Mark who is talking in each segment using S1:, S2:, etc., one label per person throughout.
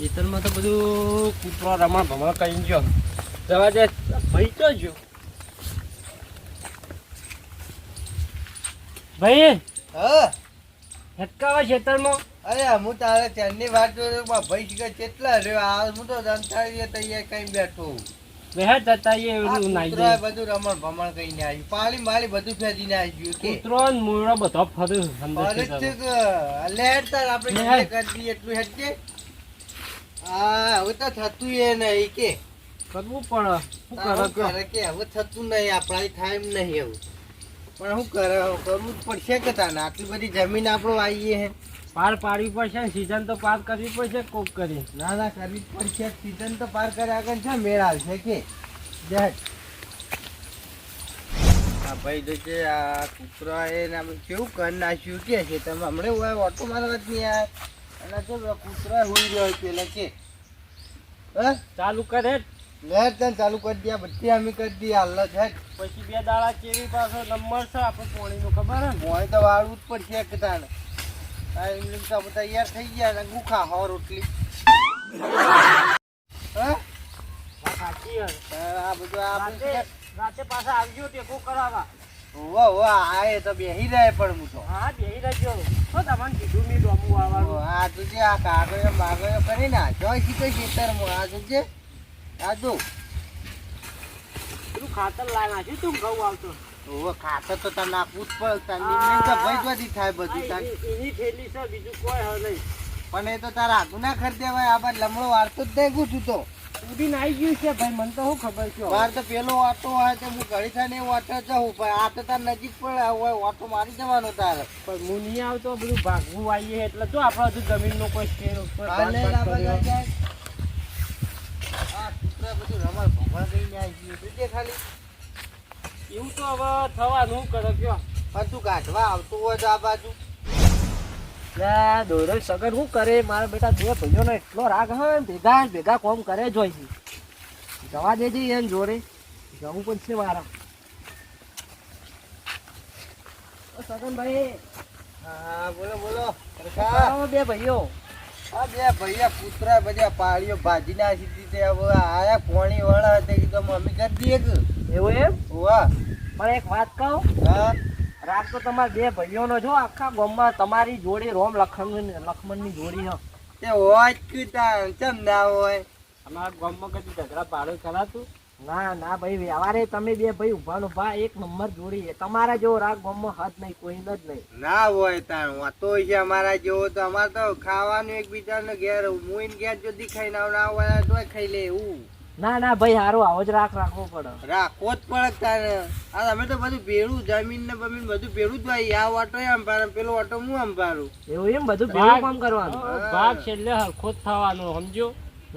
S1: ખેતરમાં તો બધું કૂતરો રમણ ભમણ કરી ગયો. જવા દે. ભાઈ તો જો ભાઈ
S2: હા.
S1: હેટકાવા ખેતરમાં?
S2: અરે હું તારે ત્યાંની વાત જોઉં ભાઈ શીખે કેટલા રહ્યો? આ હું તો દંતાળીએ તૈયાર કઈ બેઠો
S1: બેહા જતા એ એવું નાઈ જાય
S2: બધું રમણ ભમણ કરીને આવ્યું. પાલી માલી બધું ફેંદીને આવી ગયું
S1: કૂતરો ને મૂળો બધો ફર્યું અંદર
S2: અરે. કે લેટ તાર આપણે કરી દઈએ. એટલું હેડજે હા હવે તો થતું એ નહીં કે.
S1: કરવું પણ શું કરો
S2: કે? હવે થતું નહીં આપણા થાય એમ નહીં એવું. પણ શું કરે કરવું જ પડશે કે તાને? આટલી બધી જમીન આપણો આવીએ હે.
S1: પાર પાડવી પડશે સિઝન તો પાર કરવી પડશે કોક કરી?
S2: ના ના કરવી જ પડશે. સીઝન તો પાર કર્યા આગળ છે મેળ આવશે કે? દેખ હા ભાઈ જો છે આ કૂતરા એ કેવું કર નાખ્યું કે છે? તમે હમણાં ઓટો મારવા જ નહીં યાર અને જો કૂતરા હોઈ ગયો પેલા કે. હા?
S1: ચાલુ કરે જ.
S2: લેટ તને ચાલુ કરી દે બધી અમે કરી દઈએ હાલ છે
S1: પછી બે દાડા કેવી પાછો નંબર છે આપણે પોણીનો ખબર હે
S2: મોય તો વાળવું જ પડશે કે તાને આ એમ તો તૈયાર થઈ ગયા ને ગુખા હો રોટલી. હા. આ બધું આ
S1: રાતે પાછા આવજો ટેકો કરાવવા.
S2: વાહ વાહ આય તો બેહી રહે પણ હું તો.
S1: હા બેહી રહેજો. તો તમને કીધું નહીં ડોમું આવવાનું
S2: આ તુજે આ કાગળિયો માગળિયો કરીને આ જોઈ શીખે ખેતરમાં. આ તુજે આ જો
S1: તું ખાતર લાવી નાખ્યું તું ઘઉં આવતો
S2: ઓવે ખાતર તો તને નાખવું જ પડે. તને તો થાય બધું
S1: એની- એની થેલી છે બીજું કોઈ હવે નહીં.
S2: પણ એ તો તારા આગુ ના ખરી દેવાય આ બાદ લમણો વાળતો જ નહીં ગુઠું તો.
S1: ઉડીને આવી ગયું છે. ભાઈ મને તો શું ખબર છે?
S2: મારે તો પેલો ઓટો હોય તો હું ઘડી થાય ને ઓટો જવું ભાઈ આ તો તાર નજીક પણ હોય ઓટો મારી જવાનો તારે.
S1: પણ હું નહીં આવતો બધું ભાગવું આવીએ એટલે જો આપણે હજુ જમીનનો કોઈ શેર ઉપર
S2: તું
S1: એવું તો હવે થવાનું કરે કયો?
S2: પણ તું કાઢવા આવતું હોય તો આ બાજુ.
S1: દોરો સગન શું કરે? મારા બેટા બે ભાઈઓનો એટલો રાગ હોય ભેગા ભેગા કોમ કરે જ હોય છે જવા દેજે એમ જોડે. જવું પડશે મારા. ઓ સગનભાઈ.
S2: હા બોલો બોલો.
S1: બે ભાઈઓ?
S2: આ બે ભૈયા કૂતરા બધા પાળીઓ ભાજી ના સીધી હવે આયા કોણી વળા તે કીધું મમ્મી કરી દઈએ
S1: એવું એમ?
S2: હોવા.
S1: પણ એક વાત કહું.
S2: હા?
S1: રાગ તો તમારા બે ભાઈઓનો જો આખા ગામમાં તમારી જોડી રોમ લખમણ લખમણની જોડી હો.
S2: તે હોય કીધા કેમ ના હોય?
S1: અમારા ગામમાં કદી ઝઘડા પાડો કરાતું ના ના ભાઈ વ્યવહારે તમે બે ભાઈ ઊભા ને ઊભા એક નંબર જોડી છે. તમારા જેવો રાગ ગામમાં હાથ નહીં કોઈ જ નહીં.
S2: ના હોય તાણ વાતો છે અમારા જેવો તો અમારે તો ખાવાનું એકબીજાનો ઘેર હું એને ઘેર જો દેખાઈ ના ના હોય તો ખાઈ લે એવું.
S1: ના ના ભાઈ હારો આવો જ રાખ રાખવો પડે.
S2: રાખવો જ પડે તારે. આ અમે તો બધું ભેળું જમીન ને બમીન બધું ભેળું જ ભાઈ આ ઓટો અંબારે પેલો ઓટો હું અંબારું?
S1: એવું એમ? બધું ભેળું કામ કરવાનું.
S2: ભાગ
S1: છેલ્લે હરખો જ થવાનો સમજો?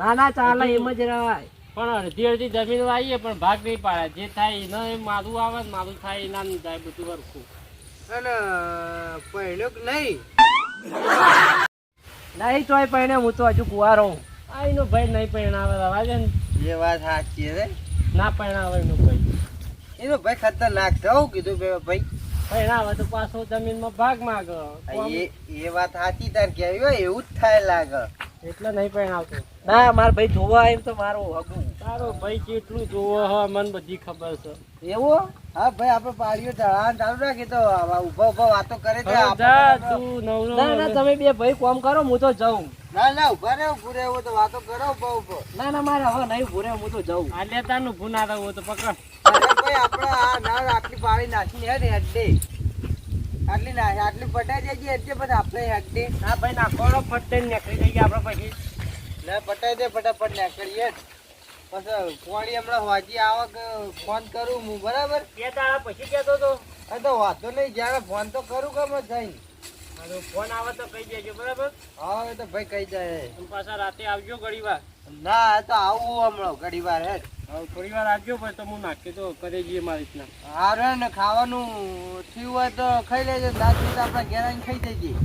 S1: ના ના ચાલે એમ જ રહેવાય. પણ અડધી અડધી જમીન વાવીએ પણ ભાગ નહીં પાડે. જે થાય એનો એમ મારું આવે ને મારું થાય એના નહીં થાય બધું હરખું.
S2: અને પહેલો કે નહીં?
S1: નહીં તોય પહેણે હું તો હજુ કુવારો હું. આ એનો ભાઈ નહીં પણ આવે દે ને.
S2: એ વાત સાચી છે
S1: ના પહેણાવે એનો ભાઈ.
S2: એનો ભાઈ ખતરનાક છે હું કીધું બે ભાઈ.
S1: પહેણાવે તો પાછો જમીનમાં ભાગ માગ.
S2: એ એ વાત સાચી તાર કહેવી હોય એવું જ થાય લાગે.
S1: એટલે નહીં પહેણાવતો. ના માર ભાઈ જોવા એમ તો મારો હગુ. તારો ભાઈ કેટલું જોવો હ મને બધી ખબર છે.
S2: એવું? હા ભાઈ આપણે પાડીઓ ચઢાવવાનું ચાલુ રાખી તો આવા ઊભા ઊભા વાતો કરે છે
S1: તું નવરો ના ના તમે બે ભાઈ કોમ કરો હું તો જાઉં.
S2: ના ના ઊભા રે ઉભું રહેવું તો વાતો કરો ઊભા ઊભો
S1: ના ના મારે હવે નહીં ભૂરે હું તો જાઉં. આ લેતા નું ભૂના રહું તો પકડ.
S2: ભાઈ આપણે આ ના આટલી પાડી નાખીને ને હેડે. આટલી ના આટલી પટાઈ દેજે એટલે પછી આપણે હેડે
S1: હા ભાઈ નાખવાનો ફટે નીકળી જઈએ આપણે પછી.
S2: ના પટાઈ દે ફટાફટ નીકળીએ. પછી પોણી હમણાં હોજી આવક ફોન કરું હું બરાબર?
S1: બે દાડા પછી કહેતો તો.
S2: હા તો વાંધો નહીં જ્યારે ફોન તો કરું ગમે જઈને
S1: ફોન આવે તો કહી દેજો બરાબર?
S2: હા એ તો ભાઈ કહી જાય
S1: તું પાછા રાતે આવજો ઘડી વાર
S2: ના એ તો આવું હમણાં ઘડી વાર
S1: હવે થોડી વાર આવજો પછી તો હું નાખી. તો કરી જઈએ મારી રીતના
S2: હારે ને ખાવાનું થયું હોય તો ખાઈ લેજો ના તો આપણે ઘેર આવીને ખાઈ જઈએ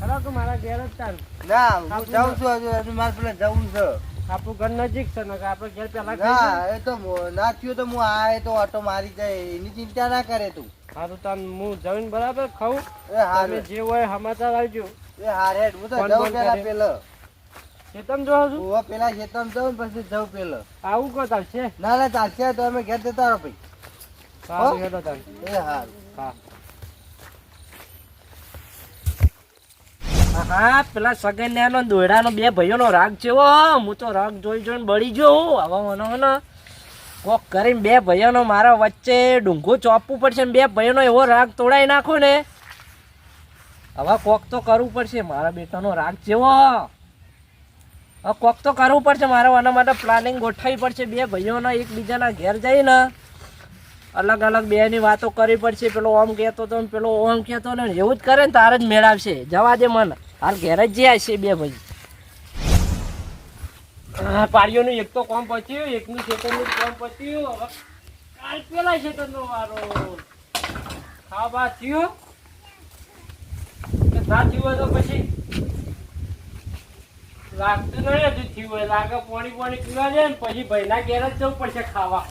S1: ખરો તો મારા ઘેર જ ચાલ
S2: ના હું જાઉં છું હજુ હજુ મારે પેલા જવું છે.
S1: આપણું ઘર નજીક છે ને આપણે ઘેર પેલા
S2: એ તો ના થયું તો હું આ તો ઓટો મારી જાય એની ચિંતા ના કરે તું.
S1: હારું તાન હું જમીન બરાબર ખાઉં.
S2: એ હાર.
S1: જે હોય સમાચાર આવજો
S2: એ હારે હું તો જાઉં
S1: બોન
S2: પેલા
S1: કરે.
S2: પેલો.
S3: છું
S2: પેલા જાઉં ને પછી જાઉં પેલો.
S3: આવું કહો તાર
S2: ના ના ચાલશે તો અમે ઘેર જતા રહો ભાઈ
S3: સારું
S2: હો?
S3: હેડો
S2: એ હારું.
S3: હા. હા પેલા સગન્યાનો દોયડાનો બે ભાઈઓનો રાગ છે હો. હું તો રાગ જોઈ જોઈને બળી ગયો હવે મને કોક કરીને બે ભાઈઓનો મારા વચ્ચે ડુંગો ચોપવું પડશે ને બે ભાઈઓનો એવો રાગ તોડાઈ નાખો ને. હવે કોક તો કરવું પડશે. મારા બેટાનો રાગ જેવો કોક તો કરવું પડશે, મારે આના માટે પ્લાનિંગ ગોઠવવી પડશે. બે ભાઈઓના એકબીજાના ઘેર જઈને અલગ અલગ બેની વાતો કરવી પડશે. પેલો ઓમ કહેતો તો પેલો ઓમ કહેતો ને, એવું જ કરે ને તારે જ મેળવશે. જવા દે મને. હાલ ઘેર જ જ્યાં છે બે ભાઈ. હા પાડીઓનું એક તો કોમ પચ્યું, એકનું સેકન્ડનું કોમ પચ્યું. હવે કાલ પેલા સેકન્ડનો વારો. ખાવા થયું? કે થયું તો પછી? લાગતું નહીં, હજુ થયું હોય. લાગે પાણી પાણી પીવા જાય ને, પછી ભાઈના ઘેર જ જવું પડશે ખાવા.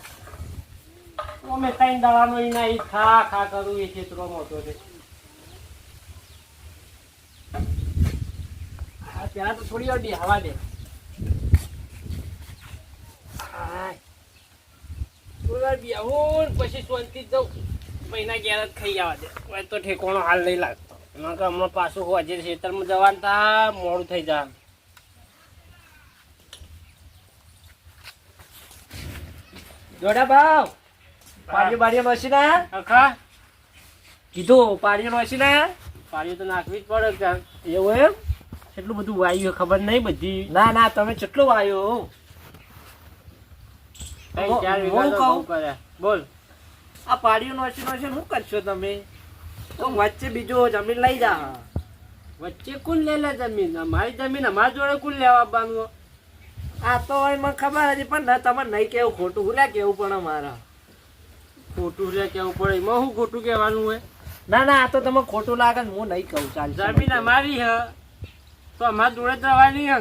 S3: અમે કઈ દવાનો એના એ ખા ખા કરું, એ ચિત્રો મોટો છે. ત્યાં તો થોડી વાર હવા દે. થોડી વાર બેહું પછી શાંતિ જઉં. મહિના ઘેર જ ખાઈ જવા દે. હવે તો ઠેકોણો હાલ નહીં લાગતો. એમાં કે હમણાં પાછું હોજે ખેતરમાં જવાનું તા, મોડું થઈ જાય જોડા ભાવ. પાડીઓ બાડીઓ નસી ના? અખા. કીધું પાડીઓ નસી ના? પાડીઓ તો નાખવી જ પડે એવું એમ? કેટલું બધું વાયુ ખબર નહીં બધી. ના ના તમે કેટલું વાયુ હું. કહું?
S1: બોલ.
S3: આ પાડીઓ નસી નસી શું કરશો તમે? તો વચ્ચે બીજો જમીન લઈ જા.
S1: વચ્ચે કુલ લે લે જમીન. અમારી જમીન અમારા જોડે કુલ લેવા આવવાનું
S3: આ તો હવે મને ખબર હતી પણ ના તમારે નહીં કેવું ખોટું ભૂલ્યા કેવું પણ અમારા
S1: ખોટું રે કેવું પડે. એમાં શું ખોટું કહેવાનું હોય?
S3: ના ના આ તો તમે ખોટું લાગે હું નહીં કહું ચાલ
S1: જમીન અમારી હ. તો અમારા જોડે જવાની હે.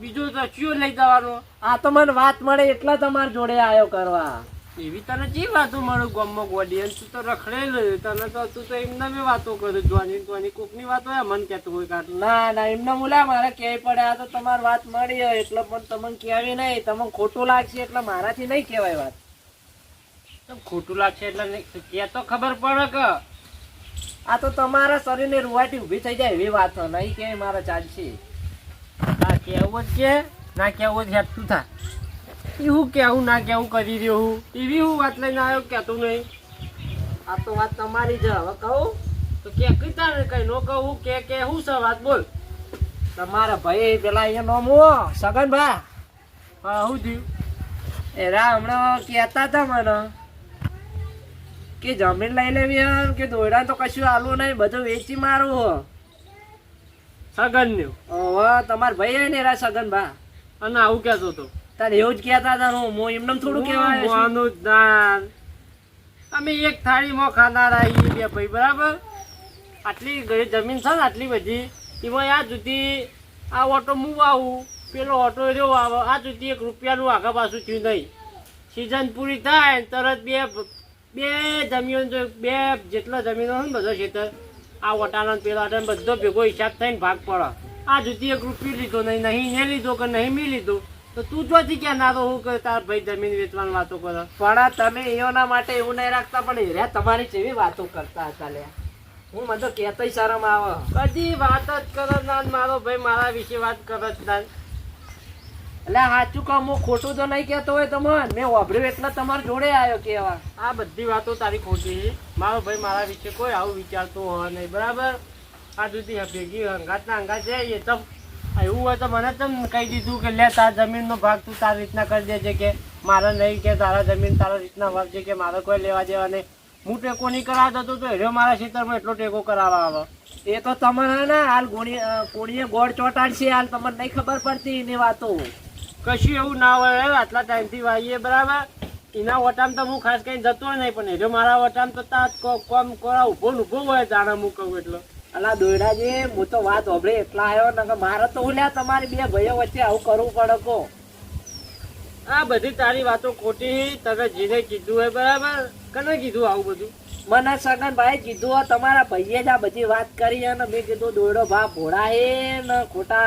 S1: બીજું તો ચિયો લઈ જવાનો?
S3: આ તો મને વાત મળે એટલા તમારા જોડે આવ્યો કરવા.
S1: એવી તને જે વાતો મળે ગામમાં ગોડી તું તો રખડેલ તને તો તું તો એમને મેં વાતો કરે જોવાની જોવાની કોકની વાતો હોય મન કહેતું હોય કાઢ
S3: ના ના એમને મુલા મારે ક્યાંય પડે આ તો તમારી વાત મળી હોય એટલે પણ તમને કહેવી નહીં તમને ખોટું લાગશે એટલે મારાથી નહીં કહેવાય વાત.
S1: તમ ખોટું લાગશે એટલે નહીં- કે તો ખબર પડે કે?
S3: આ તો તમારા શરીરને રૂવાટી ઊભી થઈ જાય એવી વાત નહીં કે મારા ચાલશે.
S1: ના કેવું જ છે ના કેવું જ હેઠું થા હું કેવું ના કેવું કરી રહ્યો હું? એવી હું વાત લઈને આવ્યો કહેતું નહીં.
S3: આ તો વાત તમારી છે હવે કહું?
S1: તો કે કીધા ને કઈ નો કહું કે કે હું છે વાત બોલ.
S3: તમારા ભાઈ પેલા અહીંયા નામ હો સગન ભા
S1: હા હું થયું?
S3: એરા હમણાં કહેતા હતા મને કે જમીન લઈ લેવી હે કે દોયડા તો કશું આલું નહીં બધું વેચી મારું હો.
S1: સગન ને
S3: હવે તમારા ભાઈ ને એરા સગન ભા
S1: અને આવું કહેતો હતો
S3: તારે એવું જ કહેતા હતા હું એમને થોડું કહેવાય.
S1: મોનું દાન અમે એક થાળીમાં ખાનારા એ બે ભાઈ બરાબર? આટલી ઘણી જમીન છે ને આટલી બધી. એમાં આ જુદી આ ઓટો હું આવું પેલો ઓટો રહ્યો આવે આ જુદી એક રૂપિયાનું આગા પાછું થયું નહીં. સિઝન પૂરી થાય તરત બે બે જમીન બે જેટલા જમીનો હોય ને બધો ખેતર આ ઓટાનો ને પેલા બધો ભેગો હિસાબ થઈને ભાગ પડે. આ જુદી એક રૂપિયો લીધો નહીં નહીં એને લીધો કે નહીં મેં લીધો. તો તું જો ક્યાં ના તો હું કે તાર ભાઈ જમીન વેચવાની વાતો કરો.
S3: પણ તમે એઓના માટે એવું નહીં રાખતા, પણ રે તમારી જેવી વાતો કરતા હતા લે હું મને તો કહેતોય શરમ આવે.
S1: બધી વાત જ કરો ના મારો ભાઈ મારા વિશે વાત કરો જ ના.
S3: એટલે સાચું કામ હું ખોટું તો નહીં કહેતો હોય તમારે મેં વાભર્યું એટલે તમારા જોડે આવ્યો કેવા
S1: આ બધી વાતો તારી ખોટી. છે મારો ભાઈ મારા વિશે કોઈ આવું વિચારતો હોય નહીં, બરાબર? આ સુધી ભેગી હંગાત છે એ તો એવું હોય તો મને તમ કહી દીધું કે લે તાર જમીનનો ભાગ તું તારી રીતના કરી દેજે કે મારે નહીં કે તારા જમીન તારા રીતના ભાગ છે કે મારે કોઈ લેવા દેવા નહીં. હું ટેકો નહીં કરાવતો હતો તો એર્યો મારા ખેતરમાં એટલો ટેકો કરાવવા આવે
S3: એ તો તમારે ને હાલ અ, કોણીએ ગોળ ચોંટાડશે હાલ તમને નહીં ખબર પડતી એની વાતો.
S1: કશું એવું ના હોય આટલા ટાઈમથી વાઈએ બરાબર? એના વટામ તો હું ખાસ કંઈ જતો નહીં પણ એર્યો મારા વટામ તો કો- કોમ કોરા ઊભો ને ઊભો હોય જાણે હું કહું એટલો.
S3: અલા દોયડાજી હું તો વાત હોભળી એટલા આવ્યો ને કે મારે તો હું લ્યા તમારી બે ભાઈઓ વચ્ચે આવું કરવું પડે કો.
S1: આ બધી તારી વાતો ખોટી તને જીને કીધું હોય બરાબર કને કીધું આવું બધું?
S3: મને સગન ભાઈ કીધું હોય તમારા ભાઈએ જ આ બધી વાત કરી અને મેં કીધું દોયડો ભા ભોળા ને ખોટા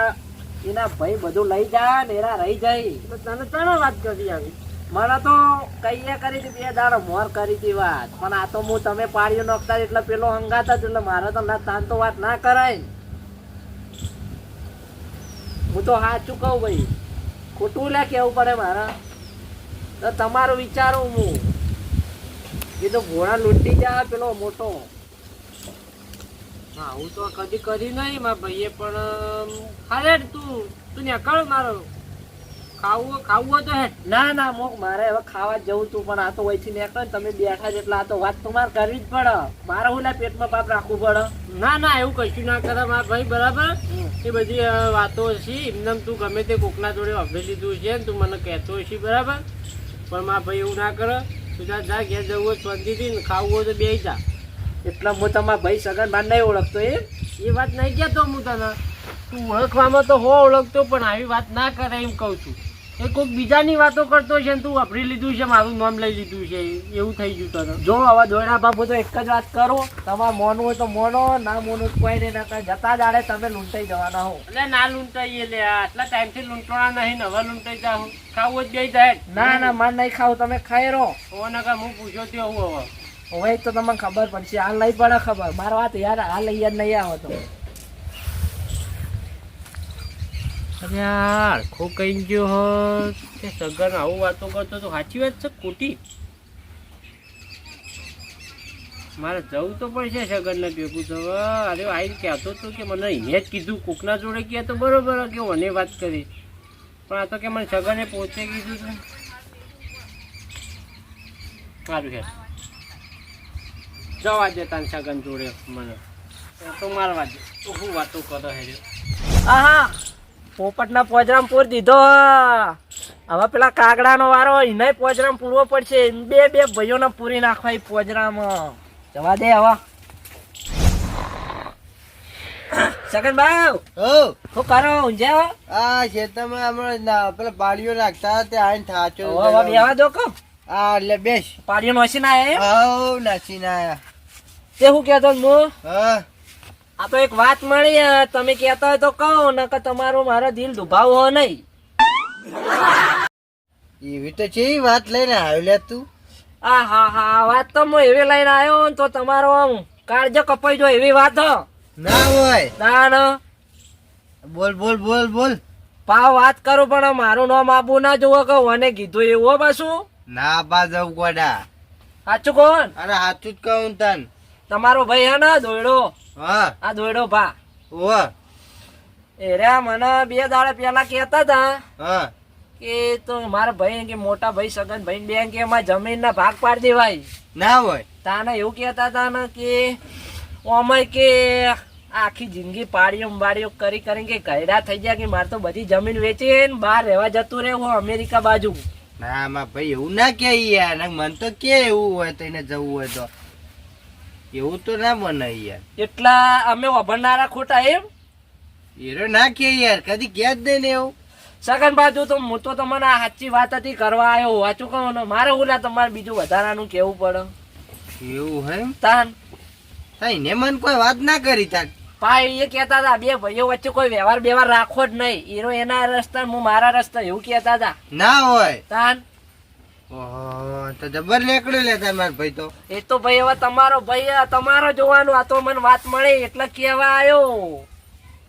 S3: એના ભાઈ બધું લઈ જાય ને એના રહી જાય
S1: તને તને વાત કરી આવી?
S3: મને તો કહીએ કરી હતી, બે દાડો મોર કરી હતી વાત. પણ આ તો હું તમે પાડીઓ નોખતા એટલે પેલો હંગાત જ, એટલે મારે તો ના તાન તો વાત ના કરાય. હું તો સાચું કહું ભાઈ, ખોટું લે કેવું પડે મારે? તો તમારું વિચારું હું. એ તો ઘોડા લૂંટી જાય પેલો મોટો.
S1: હા, હું તો કદી કરી નહીં મારા ભાઈએ, પણ હારે તું. તું નીકળ મારો. ખાવું ખાવું તો હે.
S3: ના ના મોક મારે હવે ખાવા જવું તું પણ આ તો વહીથી નીકળે ને તમે બેઠા જ એટલે આ તો વાત તો મારે કરવી જ પડે. મારે હું પેટમાં પાપ રાખવું પડે.
S1: ના ના એવું કશું ના કરે મારા ભાઈ બરાબર. એ બધી વાતો છે એમને તું ગમે તે કોકના જોડે અભી લીધું છે ને તું મને કહેતો હશે બરાબર. પણ મારા ભાઈ એવું ના કરે. તું જા જા ઘેર જવું હોય શાંતિથી ને ખાવું હોય તો બે જા.
S3: એટલે હું તમારા ભાઈ સગન બાર નહીં ઓળખતો એ?
S1: એ વાત નહીં કહેતો હું તને. તું ઓળખવામાં તો હો ઓળખતો પણ આવી વાત ના કરે એમ કહું છું. એ કોઈક બીજાની વાતો કરતો છે ને તું વાપરી લીધું છે મારું નામ લઈ લીધું છે એવું થઈ ગયું તને.
S3: જો હવે દોયડા બાપુ તો એક જ વાત કરો તમારે મોનું હોય તો મોનો ના મોનું તો કોઈ નહીં ના જતા આડે તમે લૂંટાઈ જવાના હો.
S1: એટલે ના લૂંટાઈએ લે આટલા ટાઈમથી લૂંટવાના નહીં હવે લૂંટાઈ જાઉં ખાવું જ ગઈ જાય.
S3: ના ના માર નહીં ખાવ તમે ખાઈ રહો.
S1: ઓ નકર હું પૂછ્યો त्यो હું હવે.
S3: હવે તો તમને ખબર પડશે હાલ નહીં પડે ખબર. મારો વાત યાર હાલ યાદ નહીં આવે તો.
S1: અરે યાર ખો કઈ ગયો હોત કે સગન આવું વાતો કરતો તો સાચી વાત છે, ખોટી. મારે જવું તો પડશે સગનને ભેગું થવા. અરે આવીને કહેતો હતો કે મને અહીંયા જ કીધું, કોકના જોડે કહે તો બરોબર, કે મને વાત કરી. પણ આ તો કે મને સગને પોતે કીધું હતું સારું છે જવા દે તાન સગન જોડે મને. તો મારવા દે. તો હું વાતો કરો હે
S3: આહા! પોપટના પોજરામ પૂર દીધો હવે પેલા કાગડાનો વારો એને પોજરામ પૂરવો પડશે. બે બે ભાઈઓને પૂરી નાખવા એ પોજરામ. જવા દે હવે. સગન શું કરો? ઊંઝા
S2: આ ખેતરમાં હમણાં પેલા પાડીઓ નાખતા તે આઈને થાચો
S3: હવે બેવા દો કો
S2: હા એટલે બેસ.
S3: પાડીઓ નોસી ના આયા એમ?
S2: હવ નાસી ના
S3: તે શું કહેતો હું
S2: હા.
S3: આ તો એક વાત મળી તમે કહેતા હોય તો કહો નકર તમારું મારો દિલ દુભાવ હો નહીં.
S2: એવી તો છે વાત લઈને આવ્યો લે તું?
S3: આ હા હા વાત તો હું એવી લઈને આવ્યો ને તો તમારો આમ કાળજો કપાઈ જો એવી વાત હો.
S2: ના હોય.
S3: ના ના.
S2: બોલ બોલ બોલ બોલ.
S3: પા વાત કરું પણ મારું નામ આબુ ના જોવો કે મને કીધું એવું હો પાછું?
S2: ના બા જવું ગોડા.
S3: સાચું કોણ?
S2: અરે સાચું જ કહું તન.
S3: તમારો ભાઈ હે ને દોયડો?
S2: હા.
S3: આ દોયડો ભા.
S2: ઓ
S3: એ રે મને બે દાડા પેલા કહેતા હતા
S2: હા.
S3: કે તો મારા ભાઈ કે મોટા ભાઈ સગન ભાઈ બેન કે એમાં જમીનના ભાગ પાડી દેવાય.
S2: ના હોય.
S3: તાને એવું કહેતા હતા ને કે ઓમય કે આખી જિંદગી પાડીઓ બાડીઓ કરી કરીને કે ગયડા થઈ ગયા કે મારે તો બધી જમીન વેચીને બહાર રહેવા જતું રહેવું અમેરિકા બાજુ.
S2: ના માં ભાઈ એવું ના કે યાર. ના મન તો કે એવું હોય તો એને જવું હોય તો. એવું તો ના બને યાર.
S3: એટલા અમે વભરનારા ખોટા એમ?
S2: એરો ના કે યાર કદી કે જ નહીં ને એવું.
S3: સગન બાજુ તો હું તો તમને આ સાચી વાત હતી કરવા આવ્યો વાંચું કહું ને મારે ઓલા તમારે બીજું વધારાનું કેવું પડે?
S2: એવું હે
S3: તાન.
S2: તાઈ ને મન કોઈ વાત ના કરી તાન.
S3: ભાઈ એ કહેતા હતા બે ભાઈઓ વચ્ચે કોઈ વ્યવહાર બેવાર રાખો જ નહીં. એનો એના રસ્તા હું મારા રસ્તા એવું કહેતા હતા.
S2: ના હોય.
S3: તાન.
S2: તો જબર નીકળ્યો લે તમાર ભાઈ તો.
S3: એ તો ભાઈ હવે તમારો ભાઈ તમારો જોવાનું આ તો મને વાત મળી એટલે કેવા આવ્યો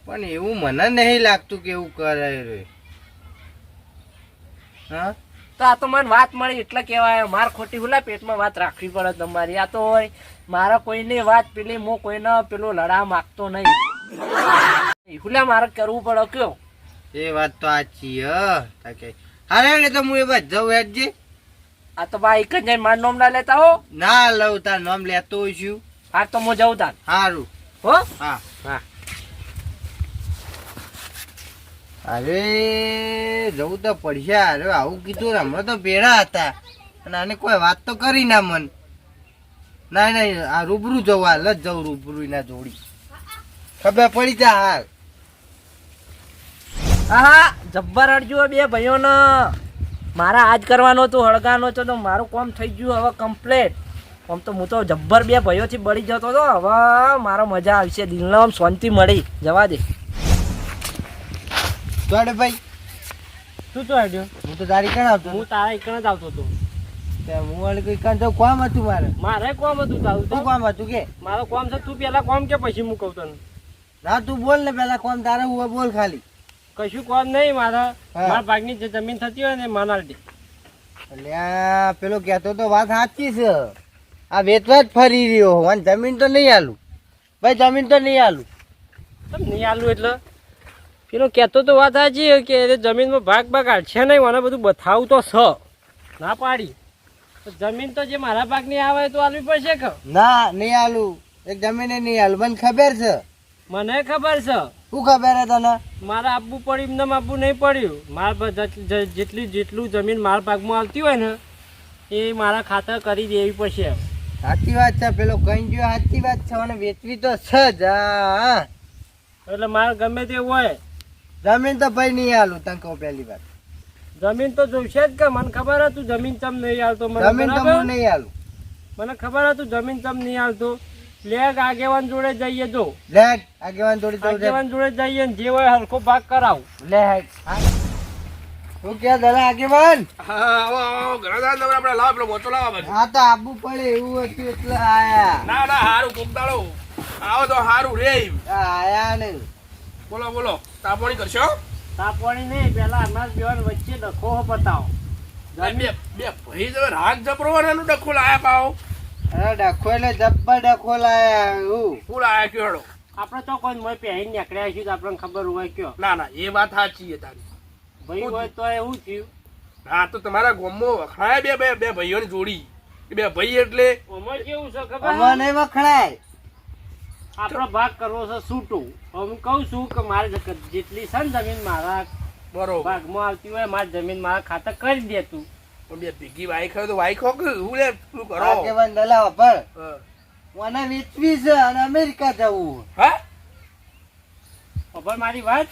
S2: પણ એવું મને નહીં લાગતું કે એવું કરે રે. હા?
S3: તો આ તો મને વાત મળી એટલે કેવા આવ્યો માર ખોટી હુલા પેટમાં વાત રાખવી પડે તમારી. આ તો હોય મારા કોઈની વાત પેલી હું કોઈને પેલો લડા માગતો નહીં. હુલા મારે કરવું પડે કયો.
S2: એ વાત તો સાચી છીએ તાકે તો હું એ વાત જઉં હેડજે.
S3: આ તો ભાઈ એક જ માર મારું નામ ના લેતા હો.
S2: ના લઉં તાર નોમ લેતો હોય છું.
S3: હા તો હું જઉં તાર.
S2: સારું
S3: હો?
S2: હા.
S3: હા.
S2: અરે જવું તો પડશે. અરે આવું કીધું ને હમણાં તો ભેળા હતા. અને આને કોઈ વાત તો કરી ના મન. ના ના આ રૂબરૂ જવું હાલ જ જવું રૂબરૂ ના જોડી. ખબર પડી જા હાલ.
S3: હા જબ્બર અડજો બે ભાઈઓને. મારા આજ કરવાનો હતો હળગાનો હતો તો મારું કોમ થઈ ગયું હવે કમ્પ્લેટ આમ તો હું તો જબ્બર બે ભાઈઓથી બળી જતો હતો. હવે મારો મજા આવશે દિલને આમ શાંતિ મળી. જવા દે.
S2: ચોડે ભાઈ?
S1: શું તો આડ્યો?
S2: હું તો તારી કણ આવતો
S1: હું તારા એકણ જ આવતો હતો.
S2: તે હું વાળી કોઈ કાન તો કોમ હતું મારે.
S1: મારે કોમ હતું તારું
S2: શું કોમ હતું કે?
S1: મારો કોમ છે તું પેલા કોમ કે પછી હું કહું તને?
S2: ના તું બોલ ને પેલા કોમ તારે હું બોલ ખાલી.
S1: કશું કોમ નહીં મારા મારા ભાગની જે જમીન થતી હોય ને માનાલટી
S2: એટલે પેલો કહેતો તો વાત સાચી છે. આ વેચવા જ ફરી રહ્યો અને જમીન તો નહીં આલું. ભાઈ જમીન તો નહીં આલું.
S1: તમ નહીં આલું એટલે? પેલો કહેતો તો વાત સાચી કે એ જમીનમાં ભાગ ભાગ છે નહીં મને બધું બતાવું તો છ ના પાડી. તો જમીન તો જે મારા ભાગની આવે તો આલવી પડશે કે?
S2: ના નહીં આલું. એક જમીને નહીં આલું. મને ખબર છે.
S1: મને ખબર છે.
S2: શું ખબર તને?
S1: મારે આપવું પડ્યું એમને આપવું નહીં પડ્યું. મારા જેટલી જેટલું જમીન મારા ભાગમાં આવતી હોય ને એ મારા ખાતર કરી દેવી પડશે
S2: સાચી વાત છે પેલો કઈ ગયો સાચી વાત છે અને વેચવી તો છે જ
S1: એટલે મારે ગમે તે હોય.
S2: જમીન તો ભાઈ નહીં આલું તને કહું પહેલી વાત.
S1: જમીન તો જોઈશે જ કે મને ખબર હતું જમીન ચમ નહીં આવતો મને
S2: જમીન તો નહીં આલું.
S1: મને ખબર હતું જમીન ચમ નહીં આવતો લેગ આગેવાન જોડે જઈએ જો.
S2: લેગ આગેવાન જોડે
S1: આગેવાન જોડે જઈએ ને જે હોય હલકો ભાગ કરાવ.
S2: લેગ. શું કે દલા આગેવાન?
S4: હા આવો આવો ઘણા દાડા નવરા આપણે લાવો પેલો મોટો લાવો બધું
S2: આ તો આબુ પડે એવું હતું એટલે આયા.
S4: ના ના હારું કોક દાડો. આવો તો હારું રે.
S2: આયા ને.
S4: બોલો બોલો. તાપણી કરશો?
S1: તાપણી નહીં પેલા અમારા બેવાન વચ્ચે ડખો બતાવો
S4: બે બે ભાઈ તમે રાગ જબરો ડખું લાયા પાઓ
S2: અરે ડખો એટલે જબ્બર ડખો લાયા હું
S4: ફૂલ આયા કયો હેડો?
S1: આપણે તો કોઈ મોય પહેરીને નીકળ્યા છીએ તો આપણને ખબર હોય કયો.
S4: ના ના એ વાત સાચી છે તારી.
S1: ભાઈ હોય તો એવું થયું?
S4: હા તો તમારા ગામમાં વખણાય બે બે બે ભાઈઓની જોડી. બે ભાઈ એટલે
S1: અમારે કેવું છે ખબર?
S2: અમાર નહીં વખણાય.
S1: આપણો ભાગ કરવો છે છૂટું હું કહું છું કે મારે જેટલી છે ને જમીન મારા
S4: બરોબર.
S1: ભાગમાં આવતી હોય મારી જમીન મારા ખાતર કરી દે તું.
S4: પણ બે ભેગી વાઈક હોય તો વાઈક હો કે હું લે? પેલું કરો?
S2: આગેવાન દલા પર. મને વેચવી છે અને અમેરિકા જવું
S4: હા?
S1: ખબર મારી વાત?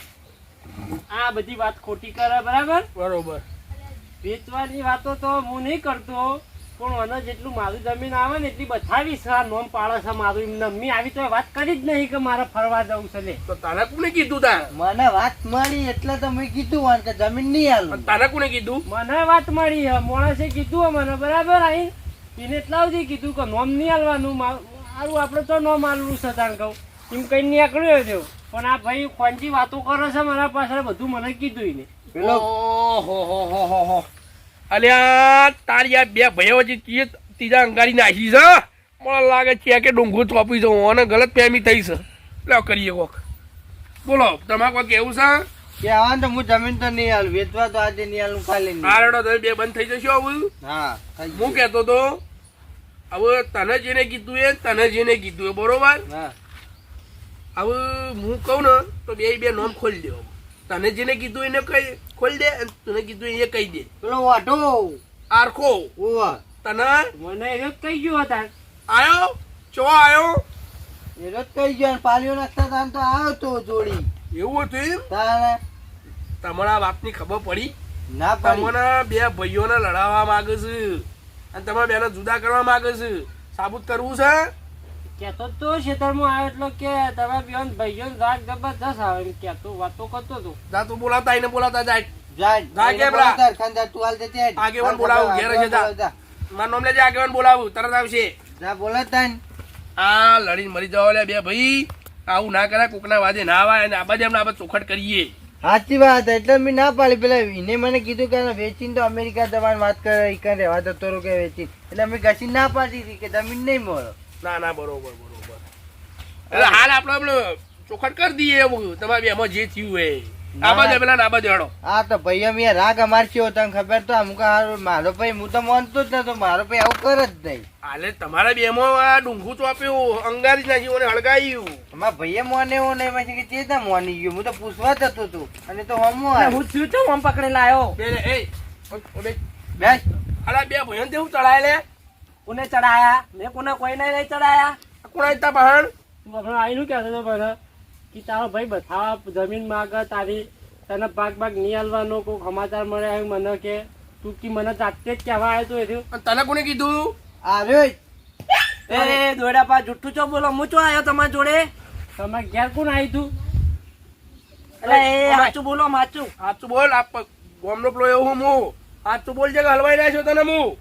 S1: આ બધી વાત ખોટી કરે બરાબર?
S4: બરોબર.
S1: વેચવાની વાતો તો હું નહીં કરતો. પણ મને જેટલું મારું જમીન આવે ને એટલી બતાવીશ આ નોમ પાડે છે મારું. એમને મેં આવી તો વાત કરી જ નહીં કે મારે ફરવા જવું છે ને.
S4: તો તને કોને કીધું તા
S2: મને વાત મળી એટલે તો મેં કીધું વાન કે જમીન નહીં હાલ
S4: તને કોને કીધું?
S1: મને વાત મળી. મોણસે માણસે કીધું મને બરાબર આઈ. એને એટલા સુધી કીધું કે નોમ નહીં હાલવાનું મારું આપણે તો નોમ હાલવું છે તાણ કહું. એમ કઈ નીકળ્યો છે પણ આ ભાઈ ખોંચી વાતો કરે છે મારા પાસે બધું મને કીધું એને.
S2: પેલો
S4: ઓહો હો હો હો હો. અલ્યા તારી આ બે ભાઈઓ વચ્ચે ચીજ ત્રીજા અંગારી નાખી છે મને લાગે છે કે ડુંગું ચોપી જવું અને ગલત ફેમી થઈ છે. લે કરીએ કોક. બોલો તમારે કોઈ કેવું છે?
S2: કે આવા તો હું જમીન તો નહીં આલું વેચવા તો આજે નહીં આલું ખાલી નહીં.
S4: આ રેડો તમે બે બંધ થઈ જશો આવું?
S2: હા
S4: હું કહેતો તો હવે તને જેને કીધું એ તને જેને કીધું એ બરોબર?
S2: હા.
S4: હવે હું કહું ને તો બે બે નોમ ખોલી દે તને જેને કીધું એને કઈ ખોલી દે અને તને કીધું એ કહી દે.
S2: પેલો વાઢો.
S4: આરખો.
S2: ઓવા.
S4: તને?
S1: મને એ કહી ગયો હતા.
S4: આયો? ચો આયો?
S2: એ રોજ કહી ગયો પાલીઓ નાખતા તાન તો આવ્યો તો જોડી.
S4: એવું હતું એમ?
S2: તારે?
S4: તમારા બાપની ખબર પડી?
S2: ના
S4: તમને બે ભાઈઓને લડાવવા માંગે છે. અને તમારા બેને જુદા કરવા માંગે છે. સાબુત કરવું છે?
S1: કેતો તો ખેતરમાં આવ્યો એટલો કે તમે બેન ભાઈઓ રાગ જબરદસ્ત આવે એમ કેતો વાતો કરતો હતો.
S4: જા તું બોલાવતા એને બોલાતા જાય
S2: જા
S4: જા કે
S2: બોલાવ ખાનદાર તું હાલ જતી
S4: આગેવાન બોલાવું, ઘેર છે જા.
S2: જા.
S4: મારું નામ લેજે આગેવાન બોલાવું તરત આવશે.
S2: જા બોલાવ
S4: આ લડીને મરી જવા લે બે ભાઈ. આવું ના કરાય કોકના વાદે ના આવે અને આબાદ એમને આપણે ચોખટ કરીએ.
S2: સાચી વાત એટલે મેં ના પાડી. પેલા એને મને કીધું કે વેચીને તો અમેરિકા જવાની વાત કરે ઈ કાંઈ રહેવા રહો કે વેચી એટલે અમે ઘસી ના પાડી હતી કે જમીન નહીં મળો.
S4: ના ના બરોબર બરોબર. એટલે હાલ આપણે આપણે ચોખટ કરી દઈએ એવું. તમારે બે એમાં જે થયું એ આબાદ પેલા આબાદ હેડો
S2: આ તો ભાઈ અમે રાગ અમાર છે તને ખબર તો અમુક મારો ભાઈ હું તો માનતો જ નતો મારો ભાઈ આવું કરે જ નહીં.
S4: હાલે તમારા બેમાં આ ડુંગું ચોપ્યું અંગારી નાખ્યું અને હળગાયું.
S2: અમારા ભાઈએ મોને એવું નહીં પછી કે ચેતા મોની ગયું. હું તો પૂછવા જતો તું અને તો હમું
S1: હું થયું છું હમ પકડી લાયો.
S4: બે એ ઓ, ઓ, બે.
S2: બેસ
S4: અલા બે ભાઈઓને તેવું ચડાય લે
S1: કોને ચડાયા? મેં કોને કોઈને નહીં ચડાયા?
S4: કોણ આયતા પહાણ
S1: તું હમણાં આવીને કહેતો હતો મને કે તારો ભાઈ બથાવા જમીન માગ તારી તને ભાગ ભાગ નહીં હાલવાનો કોઈ સમાચાર મળે આવ્યું મને કે. તું કી મને જાતે જ કહેવા આવ્યો તો એ
S4: તને કોને કીધું?
S2: આવ્યો
S3: એ દોડા પા જુઠ્ઠું ચો બોલો? હું ચો આવ્યો તમારા જોડે?
S1: તમે ઘેર કોણ આવ્યું તું?
S3: અરે એ સાચું બોલો માચું.
S4: સાચું બોલ આપ ગોમનો પ્લો એવું હું. હું સાચું બોલ છે હલવાઈ રહ્યા છો તને હું?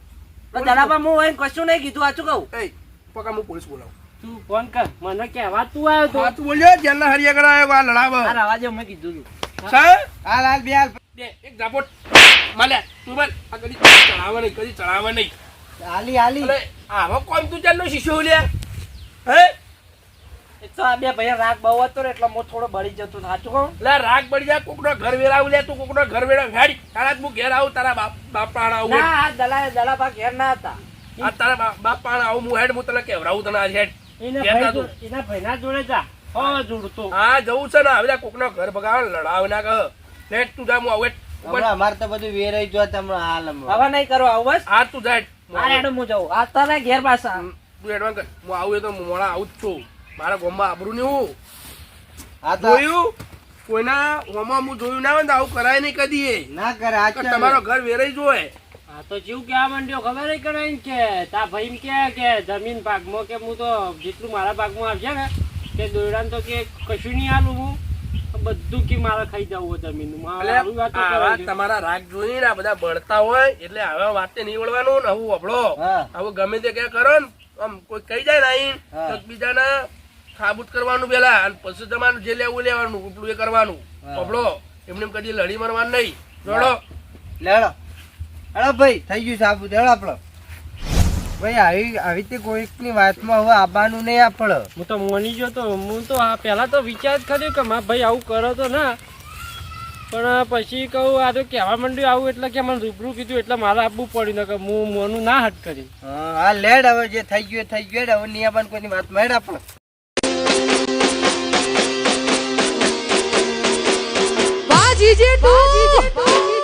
S3: તો જલાબા હું હોય કશું નહીં કીધું સાચું કહું?
S4: એ પકા હું પોલીસ બોલાવું.
S1: તું ફોન કર મને કહેવા તું આવ્યો તો.
S4: બોલજો જેલના હરિયા કરાયો આ લડાવ
S3: આ રવા મેં કીધું તું
S4: સર
S2: હાલ હાલ બે હાલ.
S4: એક ઝાપોટ. માલ્યા તું બોલ. આ કદી ચડાવે નહીં કદી ચડાવે નહીં.
S2: હાલી હાલી.
S4: આવો કોણ તું ચાલનો શિષ્યો લે હે?
S3: તો આ બે ભાઈ રાગ બહુ હતો ને એટલે હું થોડો બળી જતો સાચું કહું?
S4: લે રાગ પડી જાય કોકનો ઘર વેરાવું લે તું કોકનો ઘર વેરા હેડી તારા હું ઘેર આવું તારા બાપ બાપ પાણ આવું
S3: ના આ દલા દલાબા ઘેર ના હતા.
S4: આ તારા બાપ- બાપ આવું હું હેડ હું તને કેવરાવું તને આજ હેડ.
S1: એના
S4: કહેતા
S1: ભાઈ
S4: તું.
S1: જો- એના ભાઈના જોડે જા. હો જોડતો
S4: હા જવું છે ને હવે કોકનો ઘર બગાડ લડાવ ના કહ. લેટ તું જા હું આવું
S2: અમારે તો બધું વેરાઈ જો તમને હાલ
S3: હવે નહીં કરો આવું બસ?
S4: આ તું જા. હું
S3: હું જાઉં. આ તારા ઘેર પાછા.
S4: તું હેડવાન કર હું આવું તો મોડા આવું જ છું. મારા ગામમાં આબરું નહીં હું. જોયું? કોઈના હોમાં હું જોયું ના હોય ને આવું કરાય નહીં કદી
S2: ના કરે આ
S4: તમારો ઘર વેરાઈ જોય
S1: આ તો જેવું કેવા માંડ્યો ખબર નહીં કરે કે? તા ભાઈ કે કે જમીન ભાગમાં કે હું તો જેટલું મારા ભાગમાં આવશે ને કે દોયડાને તો કે કશું નહીં આલું હું. બધું કે મારે ખાઈ જવું જમીન.
S4: તમારા રાગ જોઈને ને બધા બળતા હોય એટલે હવે વાતે નહીં વળવાનું ને આવું
S2: હા.
S4: આવું ગમે તે ક્યાં કરો ને આમ કોઈ કહી જાય ને આઈને,
S2: હા.
S4: તો બીજાને સાબુત કરવાનું પેલા અને પછી તમારું જે લેવું લેવાનું ઉપલું એ કરવાનું. હબળો એમને એમ કદી લડી મરવાનું નહીં. જોડો.
S2: લેડો હેડો. ભાઈ થઈ ગયું સાબુ લેડો આપડે. ભાઈ આવી આવી રીતે કોઈકની વાતમાં હવે આવવાનું નહીં આપણે
S1: હું તો મોની ગયો તો હું તો આ પહેલાં તો વિચાર જ કર્યો કે મા ભાઈ આવું કરો તો ના. પણ પછી કહું આ તો કહેવા માંડ્યું આવું એટલે કે મને રૂબરૂ કીધું એટલે મારે આપવું પડ્યું ને કે હું મોનું ના હટ કરી.
S2: હા લેડ હવે જે થઈ ગયું થઈ ગયું. હવે નિયાબાન કોઈની વાત મેડ આપણે 接多吉接多